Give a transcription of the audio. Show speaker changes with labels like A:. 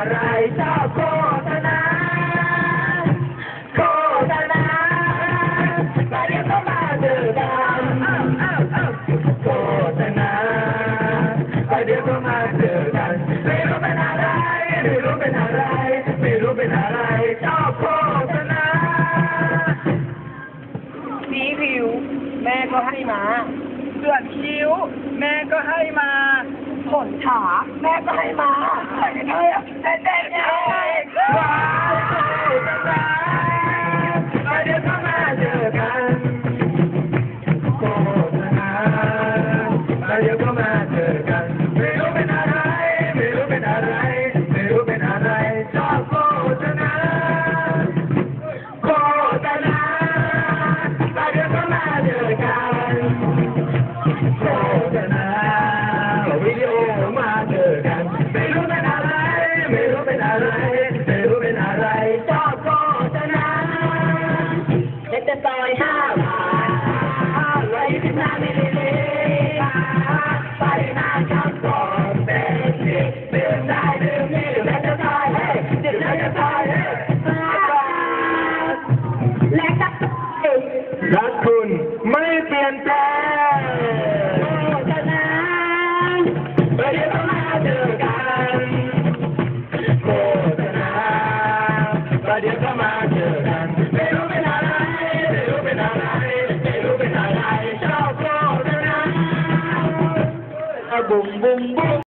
A: อะไรชอบโฆษณาโฆษณามาเรียกมาดื้ดันโฆษณามาเรียกเขามาดื้ดันไม่รู้เป็นอะไรไม่รู้เป็นอะไรไม่รู้เป็นอะไรชอบโฆษณา
B: สีผิว แม่ก็ให้มาเสื้อคิ้ว แม่ก็ให้มา ขนขาแม่ก็ให้มาใครให้อะแม่แม่เนี่ย
A: ไม่เปลี่ยนแปลงโฆษ
B: ณา
A: ประเดี๋ยวมาเจอกันโฆษณาประเดี๋ยวก็มาเจอกันไม่รู้เป็นอะไรไม่รู้เป็นอะไรไม่รู้เป็นอะไรชอบโฆษณาบุ้มบุ้มบุ้ม